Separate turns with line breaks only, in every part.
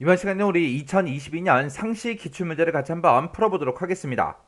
이번 시간에 우리 2022년 상시 기출문제를 같이 한번 풀어보도록 하겠습니다.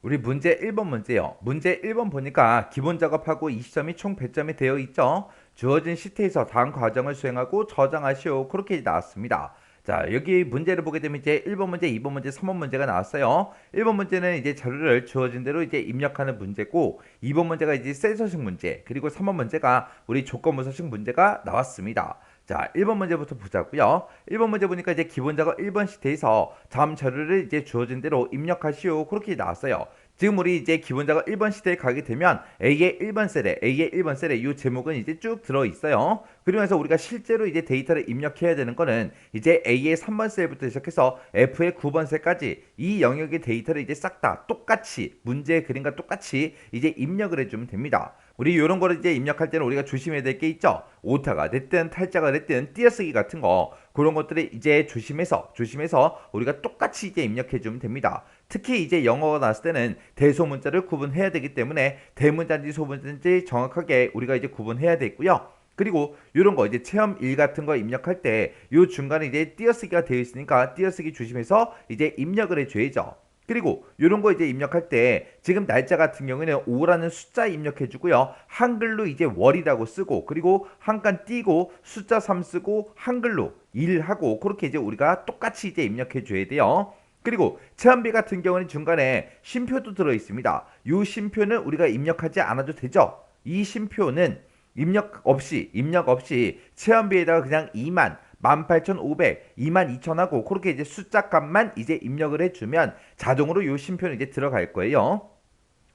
우리 문제 1번 문제요. 문제 1번 보니까 기본 작업하고 20점이 총 100점이 되어 있죠. 주어진 시트에서 다음 과정을 수행하고 저장하시오. 그렇게 나왔습니다. 자, 여기 문제를 보게 되면 이제 1번 문제, 2번 문제, 3번 문제가 나왔어요. 1번 문제는 이제 자료를 주어진 대로 이제 입력하는 문제고, 2번 문제가 이제 센서식 문제, 그리고 3번 문제가 우리 조건부서식 문제가 나왔습니다. 자, 1번 문제부터 보자고요. 1번 문제 보니까 이제 기본 작업 1번 시트에서 다음 자료를 이제 주어진 대로 입력하시오. 그렇게 나왔어요. 지금 우리 이제 기본 작업 1번 시대에 가게 되면 A의 1번 셀에 A의 1번 셀에 이 제목은 이제 쭉 들어 있어요. 그러면서 우리가 실제로 이제 데이터를 입력해야 되는 거는 이제 A의 3번 셀부터 시작해서 F의 9번 셀까지 이 영역의 데이터를 이제 싹 다 똑같이 문제의 그림과 똑같이 이제 입력을 해주면 됩니다. 우리 이런 거를 이제 입력할 때는 우리가 조심해야 될 게 있죠. 오타가 됐든 탈자가 됐든 띄어쓰기 같은 거 그런 것들을 이제 조심해서 조심해서 우리가 똑같이 이제 입력해 주면 됩니다. 특히 이제 영어가 나왔을 때는 대소문자를 구분해야 되기 때문에 대문자인지 소문자인지 정확하게 우리가 이제 구분해야 되고요. 그리고 이런 거 이제 체험 1 같은 거 입력할 때 이 중간에 이제 띄어쓰기가 되어 있으니까 띄어쓰기 조심해서 이제 입력을 해줘야죠. 그리고 이런 거 이제 입력할 때 지금 날짜 같은 경우에는 5라는 숫자 입력해 주고요. 한글로 이제 월이라고 쓰고 그리고 한칸 띄고 숫자 3 쓰고 한글로 1 하고 그렇게 이제 우리가 똑같이 이제 입력해 줘야 돼요. 그리고 체험비 같은 경우는 중간에 쉼표도 들어 있습니다. 이 쉼표는 우리가 입력하지 않아도 되죠. 이 쉼표는 입력 없이 입력 없이 체험비에다가 그냥 2만 18,500, 22,000하고 그렇게 이제 숫자 값만 이제 입력을 해주면 자동으로 요 심표는 이제 들어갈 거예요.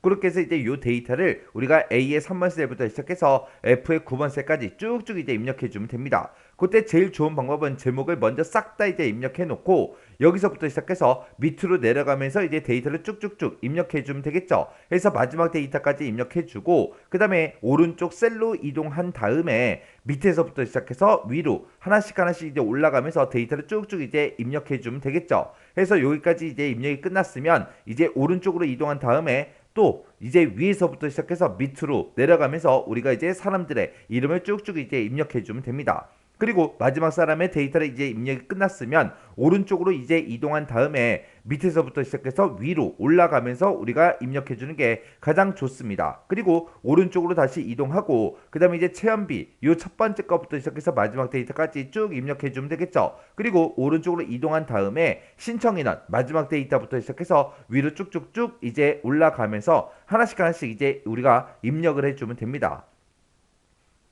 그렇게 해서 이제 요 데이터를 우리가 A의 3번 셀부터 시작해서 F의 9번 셀까지 쭉쭉 이제 입력해 주면 됩니다. 그때 제일 좋은 방법은 제목을 먼저 싹 다 이제 입력해 놓고 여기서부터 시작해서 밑으로 내려가면서 이제 데이터를 쭉쭉쭉 입력해 주면 되겠죠. 그래서 마지막 데이터까지 입력해 주고 그 다음에 오른쪽 셀로 이동한 다음에 밑에서부터 시작해서 위로 하나씩 하나씩 이제 올라가면서 데이터를 쭉쭉 이제 입력해 주면 되겠죠. 그래서 여기까지 이제 입력이 끝났으면 이제 오른쪽으로 이동한 다음에 또 이제 위에서부터 시작해서 밑으로 내려가면서 우리가 이제 사람들의 이름을 쭉쭉 이제 입력해 주면 됩니다. 그리고 마지막 사람의 데이터를 이제 입력이 끝났으면 오른쪽으로 이제 이동한 다음에 밑에서부터 시작해서 위로 올라가면서 우리가 입력해 주는 게 가장 좋습니다. 그리고 오른쪽으로 다시 이동하고 그 다음에 이제 체험비 요첫 번째 거부터 시작해서 마지막 데이터까지 쭉 입력해 주면 되겠죠. 그리고 오른쪽으로 이동한 다음에 신청 인원 마지막 데이터부터 시작해서 위로 쭉쭉쭉 이제 올라가면서 하나씩 하나씩 이제 우리가 입력을 해 주면 됩니다.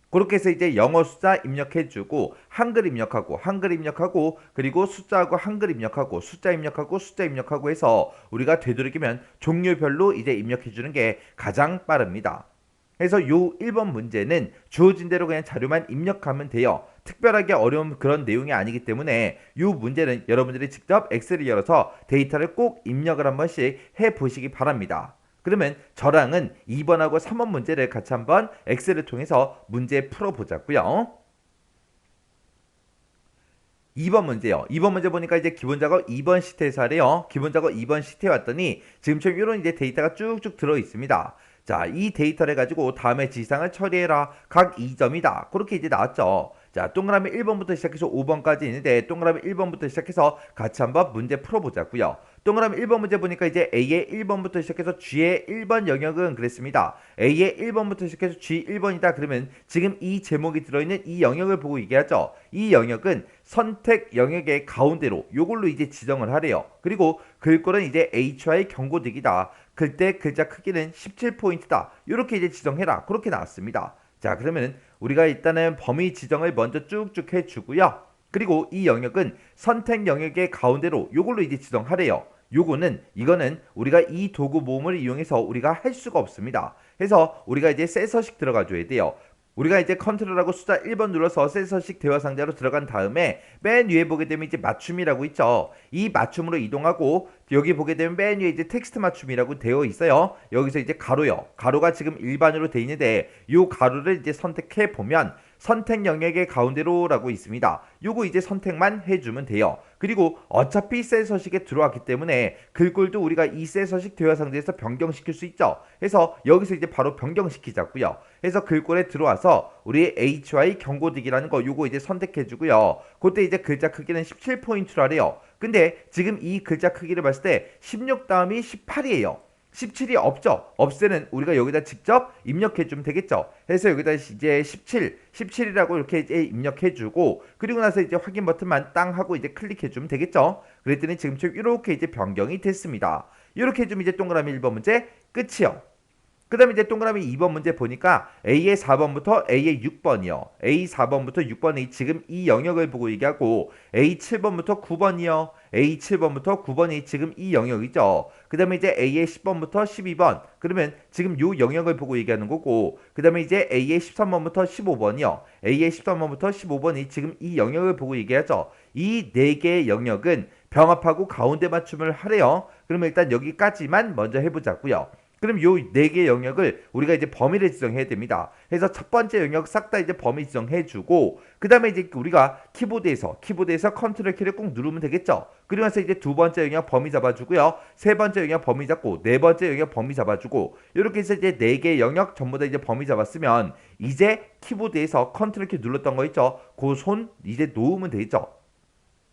그렇게 해서 이제 영어 숫자 입력해주고 한글 입력하고 한글 입력하고 그리고 숫자하고 한글 입력하고 숫자 입력하고 숫자 입력하고 해서 우리가 되도록이면 종류별로 이제 입력해주는 게 가장 빠릅니다. 그래서 요 1번 문제는 주어진 대로 그냥 자료만 입력하면 돼요. 특별하게 어려운 그런 내용이 아니기 때문에 이 문제는 여러분들이 직접 엑셀을 열어서 데이터를 꼭 입력을 한 번씩 해 보시기 바랍니다. 그러면 저랑은 2번하고 3번 문제를 같이 한번 엑셀을 통해서 문제 풀어보자고요. 2번 문제요. 2번 문제 보니까 이제 기본 작업 2번 시트에서 하래요. 기본 작업 2번 시트에 왔더니 지금처럼 이런 이제 데이터가 쭉쭉 들어 있습니다. 자, 이 데이터를 가지고 다음에 지상을 처리해라. 각 2점이다. 그렇게 이제 나왔죠. 자, 동그라미 1번부터 시작해서 5번까지 있는데 동그라미 1번부터 시작해서 같이 한번 문제 풀어보자고요. 동그라미 1번 문제 보니까 이제 A의 1번부터 시작해서 G의 1번 영역은 그랬습니다. A의 1번부터 시작해서 G 1번이다. 그러면 지금 이 제목이 들어있는 이 영역을 보고 얘기하죠. 이 영역은 선택 영역의 가운데로 요걸로 이제 지정을 하래요. 그리고 글꼴은 이제 HY 경고득이다. 글때 글자 크기는 17포인트다. 이렇게 이제 지정해라. 그렇게 나왔습니다. 자, 그러면 우리가 일단은 범위 지정을 먼저 쭉쭉 해주고요. 그리고 이 영역은 선택 영역의 가운데로 요걸로 이제 지정하래요. 요거는 이거는 우리가 이 도구 모음을 이용해서 우리가 할 수가 없습니다. 그래서 우리가 이제 셀서식 들어가 줘야 돼요. 우리가 이제 컨트롤하고 숫자 1번 눌러서 센서식 대화 상자로 들어간 다음에 맨 위에 보게 되면 이제 맞춤이라고 있죠. 이 맞춤으로 이동하고 여기 보게 되면 맨 위에 이제 텍스트 맞춤이라고 되어 있어요. 여기서 이제 가로요. 가로가 지금 일반으로 돼 있는데 이 가로를 이제 선택해 보면 선택 영역의 가운데로라고 있습니다. 요거 이제 선택만 해주면 돼요. 그리고 어차피 셀 서식에 들어왔기 때문에 글꼴도 우리가 이 셀 서식 대화 상대에서 변경시킬 수 있죠. 그래서 여기서 이제 바로 변경시키자고요. 그래서 글꼴에 들어와서 우리 HY 경고득이라는 거 요거 이제 선택해주고요. 그때 이제 글자 크기는 17포인트라래요. 근데 지금 이 글자 크기를 봤을 때 16 다음이 18이에요. 17이 없죠. 없애는 우리가 여기다 직접 입력해 주면 되겠죠. 그래서 여기다 이제 17, 17이라고 이렇게 이제 입력해 주고 그리고 나서 이제 확인 버튼만 땅 하고 이제 클릭해 주면 되겠죠. 그랬더니 지금처럼 이렇게 이제 변경이 됐습니다. 이렇게 해주면 이제 동그라미 1번 문제 끝이요. 그 다음에 이제 동그라미 2번 문제 보니까 A의 4번부터 A의 6번이요. A 4번부터 6번이 지금 이 영역을 보고 얘기하고 A 7번부터 9번이요. A 7번부터 9번이 지금 이 영역이죠. 그 다음에 이제 A의 10번부터 12번. 그러면 지금 요 영역을 보고 얘기하는 거고 그 다음에 이제 A의 13번부터 15번이요. A의 13번부터 15번이 지금 이 영역을 보고 얘기하죠. 이 네 개의 영역은 병합하고 가운데 맞춤을 하래요. 그러면 일단 여기까지만 먼저 해보자고요. 그럼 요 네 개의 영역을 우리가 이제 범위를 지정해야 됩니다. 그래서 첫 번째 영역 싹 다 이제 범위 지정해 주고 그 다음에 이제 우리가 키보드에서 키보드에서 컨트롤 키를 꼭 누르면 되겠죠. 나서 이제 두 번째 영역 범위 잡아 주고요. 세 번째 영역 범위 잡고 네 번째 영역 범위 잡아 주고 이렇게 해서 이제 네 개의 영역 전부 다 이제 범위 잡았으면 이제 키보드에서 컨트롤 키 눌렀던 거 있죠. 그 손 이제 놓으면 되죠.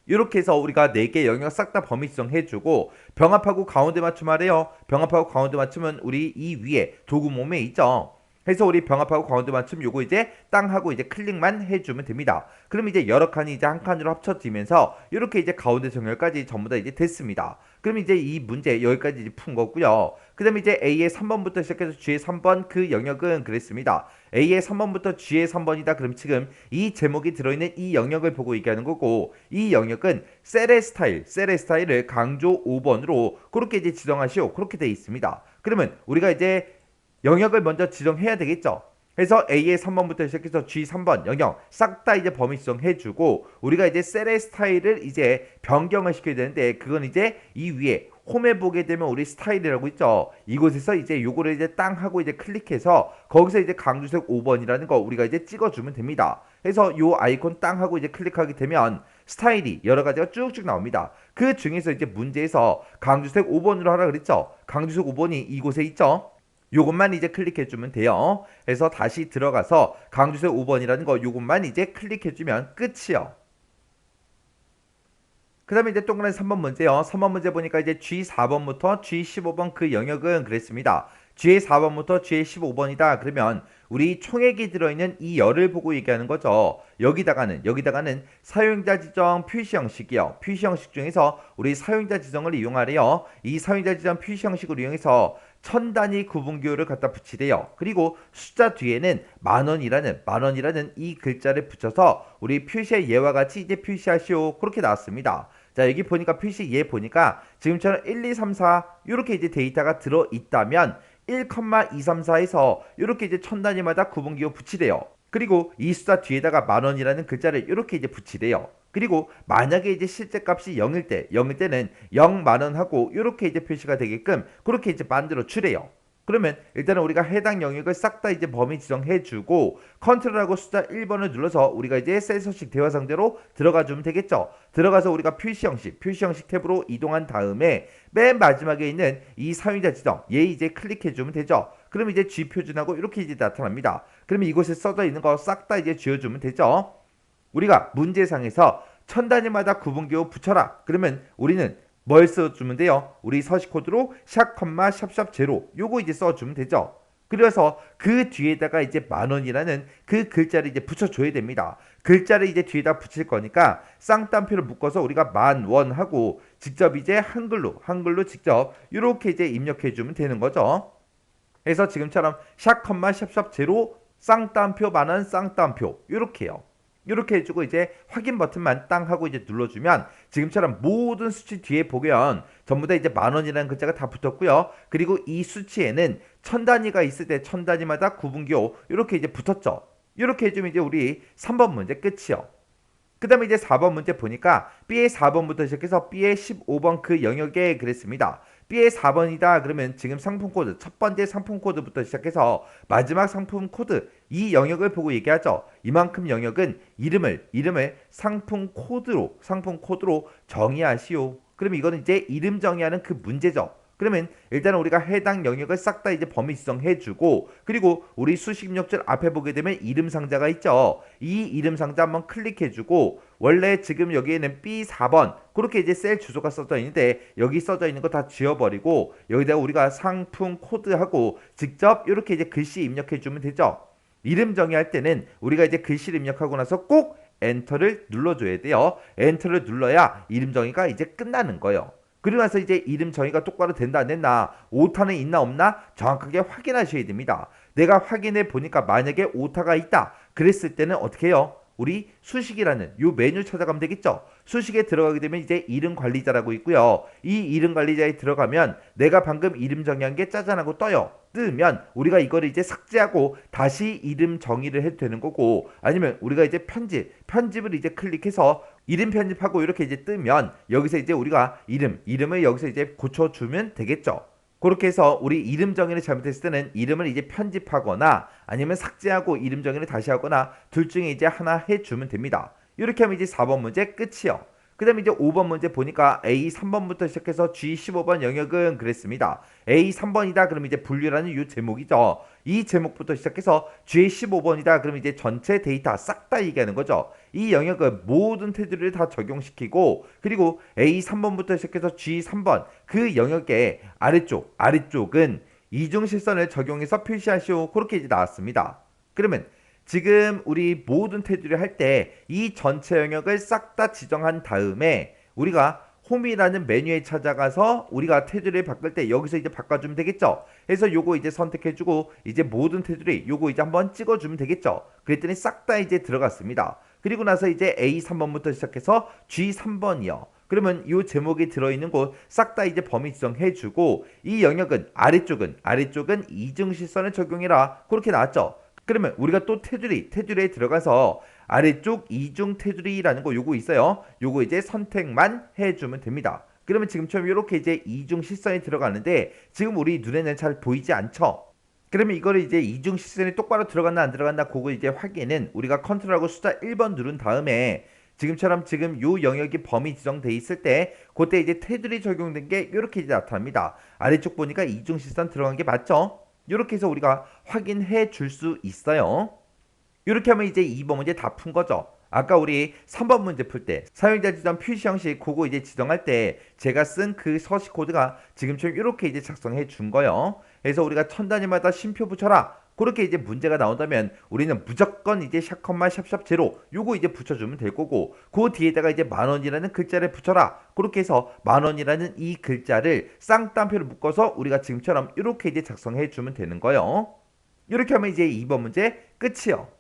이렇게 해서 우리가 4개 영역 싹 다 범위 지정해주고 병합하고 가운데 맞춤 하래요. 병합하고 가운데 맞춤은 우리 이 위에 도구 몸에 있죠. 해서 우리 병합하고 가운데 맞춤 요거 이제 땅 하고 이제 클릭만 해주면 됩니다. 그럼 이제 여러 칸이 이제 한 칸으로 합쳐지면서 이렇게 이제 가운데 정렬까지 전부 다 이제 됐습니다. 그럼 이제 이 문제 여기까지 이제 푼 거고요. 그 다음에 이제 A의 3번부터 시작해서 G의 3번 그 영역은 그랬습니다. A의 3번부터 G의 3번이다. 그럼 지금 이 제목이 들어있는 이 영역을 보고 얘기하는 거고 이 영역은 셀의 스타일, 셀의 스타일을 강조 5번으로 그렇게 이제 지정하시오. 그렇게 돼 있습니다. 그러면 우리가 이제 영역을 먼저 지정해야 되겠죠. 그래서 A의 3번부터 시작해서 G 3번 영역 싹 다 이제 범위 지정해주고 우리가 이제 셀의 스타일을 이제 변경을 시켜야 되는데 그건 이제 이 위에 홈에 보게 되면 우리 스타일이라고 있죠. 이곳에서 이제 요거를 이제 땅 하고 이제 클릭해서 거기서 이제 강주색 5번이라는 거 우리가 이제 찍어주면 됩니다. 그래서 요 아이콘 땅 하고 이제 클릭하게 되면 스타일이 여러 가지가 쭉쭉 나옵니다. 그 중에서 이제 문제에서 강주색 5번으로 하라 그랬죠. 강주색 5번이 이곳에 있죠. 요것만 이제 클릭해주면 돼요. 그래서 다시 들어가서 강주색 5번이라는 거 요것만 이제 클릭해주면 끝이요. 그 다음에 이제 동그라미 3번 문제요. 3번 문제 보니까 이제 G4번부터 G15번 그 영역은 그랬습니다. G의 4번부터 G의 15번이다. 그러면 우리 총액이 들어있는 이 열을 보고 얘기하는 거죠. 여기다가는 여기다가는 사용자 지정 표시 형식이요. 표시 형식 중에서 우리 사용자 지정을 이용하래요. 이 사용자 지정 표시 형식을 이용해서 천 단위 구분기호를 갖다 붙이래요. 그리고 숫자 뒤에는 만 원이라는 만 원이라는 이 글자를 붙여서 우리 표시의 예와 같이 이제 표시하시오. 그렇게 나왔습니다. 자 여기 보니까 표시 예 보니까 지금처럼 1, 2, 3, 4 이렇게 이제 데이터가 들어 있다면 1,234에서 이렇게 이제 천 단위마다 구분기호 붙이래요. 그리고 이 숫자 뒤에다가 만 원이라는 글자를 이렇게 이제 붙이래요. 그리고 만약에 이제 실제 값이 0일 때, 0일 때는 0 만 원 하고 이렇게 이제 표시가 되게끔 그렇게 이제 만들어 주래요. 그러면 일단은 우리가 해당 영역을 싹 다 이제 범위 지정해 주고 컨트롤하고 숫자 1번을 눌러서 우리가 이제 셀 서식 대화 상대로 들어가 주면 되겠죠. 들어가서 우리가 표시 형식, 표시 형식 탭으로 이동한 다음에 맨 마지막에 있는 이 사용자 지정 얘 이제 클릭해 주면 되죠. 그럼 이제 G 표준하고 이렇게 이제 나타납니다. 그러면 이곳에 써져 있는 거 싹 다 이제 지워 주면 되죠. 우리가 문제상에서 천 단위마다 구분기호 붙여라. 그러면 우리는 뭘 써주면 돼요? 우리 서식 코드로 샵 컴마 샵샵 제로 요거 이제 써주면 되죠. 그래서 그 뒤에다가 이제 만 원이라는 그 글자를 이제 붙여줘야 됩니다. 글자를 이제 뒤에다 붙일 거니까 쌍따옴표를 묶어서 우리가 만원 하고 직접 이제 한글로 한글로 직접 이렇게 이제 입력해 주면 되는 거죠. 그래서 지금처럼 샵 컴마 샵샵 제로 쌍따옴표 만원 쌍따옴표 이렇게요. 이렇게 해주고 이제 확인 버튼만 땅 하고 이제 눌러주면 지금처럼 모든 수치 뒤에 보면 전부 다 이제 만 원이라는 글자가 다 붙었고요. 그리고 이 수치에는 천 단위가 있을 때 천 단위마다 구분기호 이렇게 이제 붙었죠. 이렇게 해주면 이제 우리 3번 문제 끝이요. 그 다음에 이제 4번 문제 보니까 B의 4번부터 시작해서 B의 15번 그 영역에 그랬습니다. B의 4번이다. 그러면 지금 상품 코드 첫 번째 상품 코드부터 시작해서 마지막 상품 코드 이 영역을 보고 얘기하죠. 이만큼 영역은 이름을 이름을 상품 코드로 상품 코드로 정의하시오. 그러면 이거는 이제 이름 정의하는 그 문제죠. 그러면 일단 우리가 해당 영역을 싹 다 이제 범위 지정해 주고 그리고 우리 수식 입력줄 앞에 보게 되면 이름 상자가 있죠. 이 이름 상자 한번 클릭해 주고 원래 지금 여기에는 B4번 그렇게 이제 셀 주소가 써져 있는데 여기 써져 있는 거 다 지워버리고 여기다가 우리가 상품 코드하고 직접 이렇게 이제 글씨 입력해 주면 되죠. 이름 정의할 때는 우리가 이제 글씨를 입력하고 나서 꼭 엔터를 눌러줘야 돼요. 엔터를 눌러야 이름 정의가 이제 끝나는 거예요. 그리고 나서 이제 이름 정의가 똑바로 된다 안 됐나 오타는 있나 없나 정확하게 확인하셔야 됩니다. 내가 확인해 보니까 만약에 오타가 있다 그랬을 때는 어떻게 해요? 우리 수식이라는 요 메뉴 찾아가면 되겠죠. 수식에 들어가게 되면 이제 이름 관리자라고 있고요. 이 이름 관리자에 들어가면 내가 방금 이름 정의한 게 짜잔하고 떠요. 뜨면 우리가 이거를 이제 삭제하고 다시 이름 정의를 해도 되는 거고 아니면 우리가 이제 편집 편집을 이제 클릭해서 이름 편집하고 이렇게 이제 뜨면 여기서 이제 우리가 이름 이름을 여기서 이제 고쳐주면 되겠죠. 그렇게 해서 우리 이름 정의를 잘못했을 때는 이름을 이제 편집하거나 아니면 삭제하고 이름 정의를 다시 하거나 둘 중에 이제 하나 해주면 됩니다. 이렇게 하면 이제 4번 문제 끝이요. 그 다음에 이제 5번 문제 보니까 A 3번부터 시작해서 G 15번 영역은 그랬습니다. A 3번이다 그러면 이제 분류라는 이 제목이죠. 이 제목부터 시작해서 G 15번이다 그러면 이제 전체 데이터 싹 다 얘기하는 거죠. 이 영역은 모든 테두리를 다 적용시키고 그리고 A 3번부터 시작해서 G 3번 그 영역의 아래쪽 아래쪽은 이중 실선을 적용해서 표시하시오 그렇게 이제 나왔습니다. 그러면 지금 우리 모든 테두리 할때 이 전체 영역을 싹 다 지정한 다음에 우리가 홈이라는 메뉴에 찾아가서 우리가 테두리를 바꿀 때 여기서 이제 바꿔주면 되겠죠. 그래서 요거 이제 선택해주고 이제 모든 테두리 요거 이제 한번 찍어주면 되겠죠. 그랬더니 싹 다 이제 들어갔습니다. 그리고 나서 이제 A 3번부터 시작해서 G 3번이요. 그러면 이 제목이 들어있는 곳 싹 다 이제 범위 지정해주고 이 영역은 아래쪽은 아래쪽은 이중실선을 적용해라 그렇게 나왔죠. 그러면 우리가 또 테두리 테두리에 들어가서 아래쪽 이중 테두리라는 거 요거 있어요. 요거 이제 선택만 해주면 됩니다. 그러면 지금처럼 이렇게 이제 이중 실선이 들어가는데 지금 우리 눈에는 잘 보이지 않죠? 그러면 이거를 이제 이중 실선이 똑바로 들어갔나 안 들어갔나 그거 이제 확인은 우리가 컨트롤하고 숫자 1번 누른 다음에 지금처럼 지금 요 영역이 범위 지정돼 있을 때 그때 이제 테두리 적용된 게 이렇게 이제 나타납니다. 아래쪽 보니까 이중 실선 들어간 게 맞죠? 이렇게 해서 우리가 확인해 줄 수 있어요. 이렇게 하면 이제 2번 문제 다 푼 거죠. 아까 우리 3번 문제 풀 때 사용자 지정 표시 형식 그거 이제 지정할 때 제가 쓴 그 서식 코드가 지금처럼 이렇게 이제 작성해 준 거예요. 그래서 우리가 천 단위마다 쉼표 붙여라. 그렇게 이제 문제가 나온다면 우리는 무조건 이제 샷컷만 샵샵 제로 요거 이제 붙여주면 될 거고 그 뒤에다가 이제 만 원이라는 글자를 붙여라. 그렇게 해서 만 원이라는 이 글자를 쌍따옴표를 묶어서 우리가 지금처럼 이렇게 이제 작성해 주면 되는 거예요. 이렇게 하면 이제 2번 문제 끝이요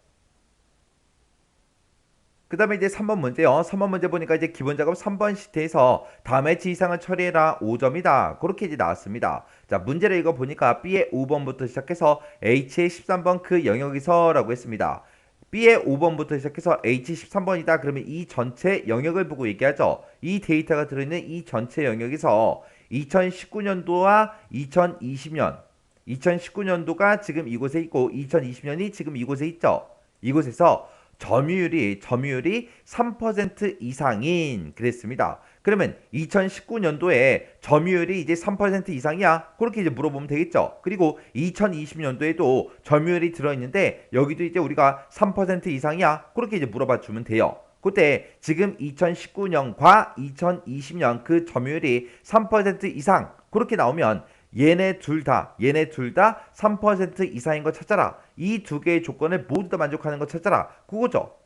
그 다음에 이제 3번 문제요. 3번 문제 보니까 이제 기본 작업 3번 시트에서 다음에 지이상을 처리해라 5점이다. 그렇게 이제 나왔습니다. 자, 문제를 이거 보니까 B의 5번부터 시작해서 H의 13번 그 영역에서 라고 했습니다. B의 5번부터 시작해서 H 13번이다. 그러면 이 전체 영역을 보고 얘기하죠. 이 데이터가 들어있는 이 전체 영역에서 2019년도와 2020년 2019년도가 지금 이곳에 있고 2020년이 지금 이곳에 있죠. 이곳에서 점유율이 점유율이 3% 이상인 그랬습니다. 그러면 2019년도에 점유율이 이제 3% 이상이야. 그렇게 이제 물어보면 되겠죠. 그리고 2020년도에도 점유율이 들어 있는데 여기도 이제 우리가 3% 이상이야. 그렇게 이제 물어봐 주면 돼요. 그때 지금 2019년과 2020년 그 점유율이 3% 이상 그렇게 나오면 얘네 둘 다, 얘네 둘 다 3% 이상인 거 찾아라. 이 두 개의 조건을 모두 다 만족하는 거 찾아라. 그거죠.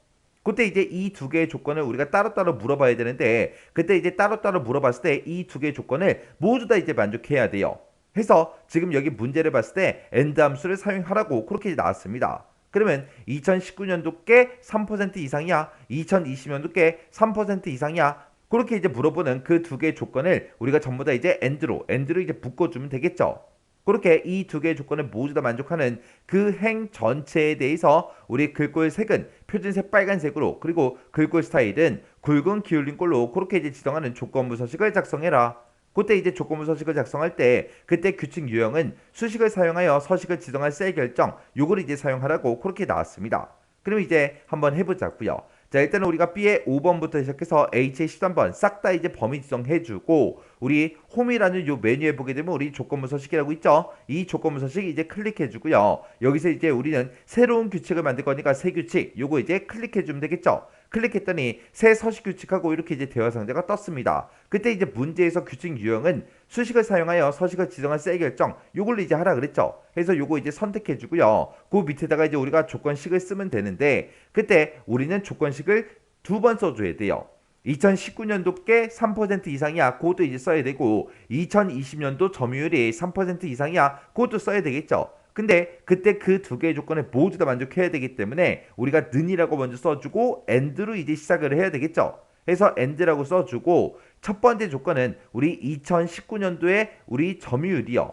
그때 이제 이 두 개의 조건을 우리가 따로따로 물어봐야 되는데 그때 이제 따로따로 물어봤을 때 이 두 개의 조건을 모두 다 이제 만족해야 돼요. 해서 지금 여기 문제를 봤을 때 엔드 함수를 사용하라고 그렇게 나왔습니다. 그러면 2019년도 께 3% 이상이야. 2020년도 께 3% 이상이야. 그렇게 이제 물어보는 그 두 개의 조건을 우리가 전부 다 이제 엔드로 엔드로 이제 묶어주면 되겠죠. 그렇게 이 두 개의 조건을 모두 다 만족하는 그 행 전체에 대해서 우리 글꼴 색은 표준색 빨간색으로 그리고 글꼴 스타일은 굵은 기울린 꼴로 그렇게 이제 지정하는 조건부 서식을 작성해라. 그때 이제 조건부 서식을 작성할 때 그때 규칙 유형은 수식을 사용하여 서식을 지정할 셀 결정 요걸 이제 사용하라고 그렇게 나왔습니다. 그럼 이제 한번 해보자고요. 자 일단은 우리가 B의 5번부터 시작해서 H의 13번 싹 다 이제 범위 지정해주고 우리 홈이라는 요 메뉴에 보게 되면 우리 조건부 서식이라고 있죠. 이 조건부 서식 이제 클릭해주고요. 여기서 이제 우리는 새로운 규칙을 만들 거니까 새 규칙 요거 이제 클릭해주면 되겠죠. 클릭했더니 새 서식 규칙하고 이렇게 이제 대화 상자가 떴습니다. 그때 이제 문제에서 규칙 유형은 수식을 사용하여 서식을 지정한 셀 결정 요걸로 이제 하라 그랬죠. 그래서 요거 이제 선택해 주고요. 그 밑에다가 이제 우리가 조건식을 쓰면 되는데 그때 우리는 조건식을 두 번 써줘야 돼요. 2019년도께 3% 이상이야. 그것도 이제 써야 되고 2020년도 점유율이 3% 이상이야. 그것도 써야 되겠죠. 근데 그때 그 두 개의 조건을 모두 다 만족해야 되기 때문에 우리가 는이라고 먼저 써주고 end로 이제 시작을 해야 되겠죠. 그래서 end라고 써주고 첫 번째 조건은 우리 2019년도에 우리 점유율이요.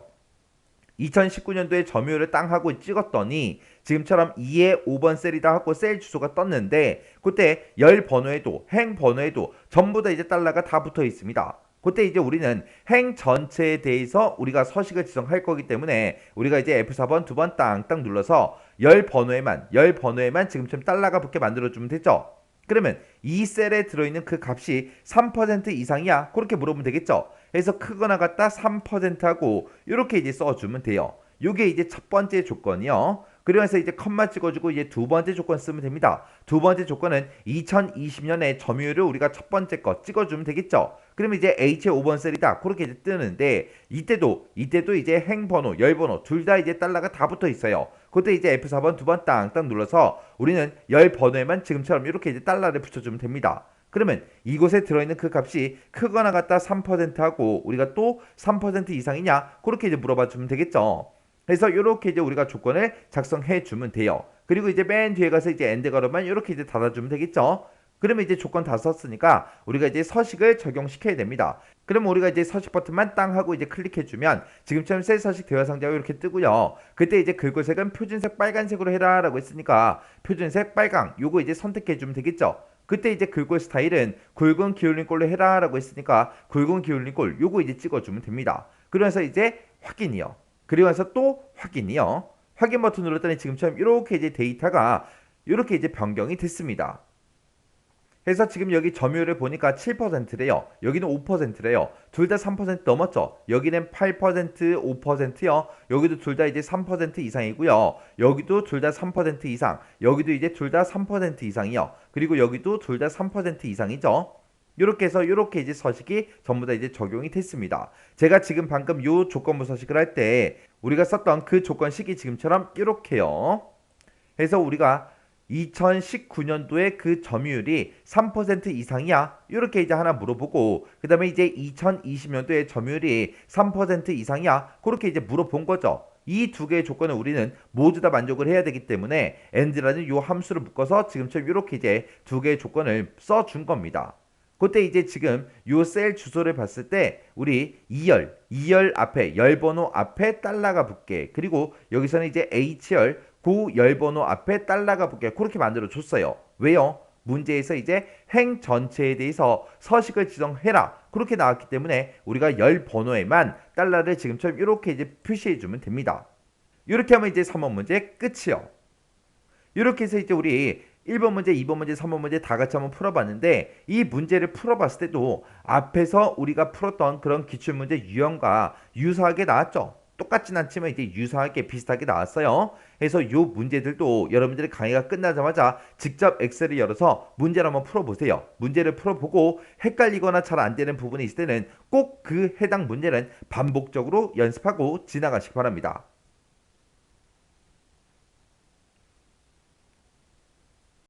2019년도에 점유율을 땅 하고 찍었더니 지금처럼 2에 5번 셀이다 하고 셀 주소가 떴는데 그때 열 번호에도 행 번호에도 전부 다 이제 달러가 다 붙어 있습니다. 그때 이제 우리는 행 전체에 대해서 우리가 서식을 지정할 거기 때문에 우리가 이제 F4번 두 번 땅땅 눌러서 열 번호에만 열 번호에만 지금처럼 달러가 붙게 만들어 주면 되죠. 그러면 이 셀에 들어있는 그 값이 3% 이상이야? 그렇게 물어보면 되겠죠. 그래서 크거나 같다 3%하고 이렇게 이제 써주면 돼요. 요게 이제 첫 번째 조건이요. 그러면서 이제 컴마 찍어주고 이제 두 번째 조건 쓰면 됩니다. 두 번째 조건은 2020년에 점유율을 우리가 첫 번째 거 찍어주면 되겠죠. 그러면 이제 H의 5번 셀이다. 그렇게 이제 뜨는데 이때도 이때도 이제 행번호, 열번호 둘 다 이제 달러가 다 붙어 있어요. 그때 이제 F4번 두번 땅땅 눌러서 우리는 열 번호에만 지금처럼 이렇게 이제 달러를 붙여주면 됩니다. 그러면 이곳에 들어있는 그 값이 크거나 같다 3%하고 우리가 또 3% 이상이냐 그렇게 이제 물어봐 주면 되겠죠. 그래서 이렇게 이제 우리가 조건을 작성해 주면 돼요. 그리고 이제 맨 뒤에 가서 이제 엔드 가로만 이렇게 이제 닫아주면 되겠죠. 그러면 이제 조건 다 썼으니까 우리가 이제 서식을 적용시켜야 됩니다. 그러면 우리가 이제 서식 버튼만 땅 하고 이제 클릭해주면 지금처럼 셀 서식 대화 상자가 이렇게 뜨고요. 그때 이제 긁어색은 표준색 빨간색으로 해라 라고 했으니까 표준색 빨강 요거 이제 선택해주면 되겠죠. 그때 이제 긁골 스타일은 굵은 기울린 꼴로 해라 라고 했으니까 굵은 기울린 꼴 요거 이제 찍어주면 됩니다. 그러면서 이제 확인이요. 그리고 나서 또 확인이요. 확인 버튼 눌렀더니 지금처럼 이렇게 이제 데이터가 이렇게 이제 변경이 됐습니다. 그래서 지금 여기 점유율을 보니까 7%래요. 여기는 5%래요. 둘 다 3% 넘었죠. 여기는 8%, 5%요. 여기도 둘 다 이제 3% 이상이고요. 여기도 둘 다 3% 이상. 여기도 이제 둘 다 3% 이상이요. 그리고 여기도 둘 다 3% 이상이죠. 이렇게 해서 이렇게 이제 서식이 전부 다 이제 적용이 됐습니다. 제가 지금 방금 요 조건부 서식을 할 때 우리가 썼던 그 조건식이 지금처럼 이렇게요. 그래서 우리가 2019년도에 그 점유율이 3% 이상이야? 이렇게 이제 하나 물어보고 그 다음에 이제 2020년도에 점유율이 3% 이상이야? 그렇게 이제 물어본 거죠. 이 두 개의 조건을 우리는 모두 다 만족을 해야 되기 때문에 and라는 요 함수를 묶어서 지금처럼 이렇게 이제 두 개의 조건을 써준 겁니다. 그때 이제 지금 요 셀 주소를 봤을 때 우리 2열, 2열 앞에 열번호 앞에 달러가 붙게 그리고 여기서는 이제 H열 그 열번호 앞에 달러가 붙게 그렇게 만들어 줬어요. 왜요? 문제에서 이제 행 전체에 대해서 서식을 지정해라 그렇게 나왔기 때문에 우리가 열 번호에만 달러를 지금처럼 이렇게 이제 표시해 주면 됩니다. 이렇게 하면 이제 3번 문제 끝이요. 이렇게 해서 이제 우리 1번 문제, 2번 문제, 3번 문제 다 같이 한번 풀어봤는데 이 문제를 풀어봤을 때도 앞에서 우리가 풀었던 그런 기출문제 유형과 유사하게 나왔죠. 똑같진 않지만 이제 유사하게 비슷하게 나왔어요. 그래서 이 문제들도 여러분들의 강의가 끝나자마자 직접 엑셀을 열어서 문제를 한번 풀어보세요. 문제를 풀어보고 헷갈리거나 잘 안 되는 부분이 있을 때는 꼭 그 해당 문제는 반복적으로 연습하고 지나가시기 바랍니다.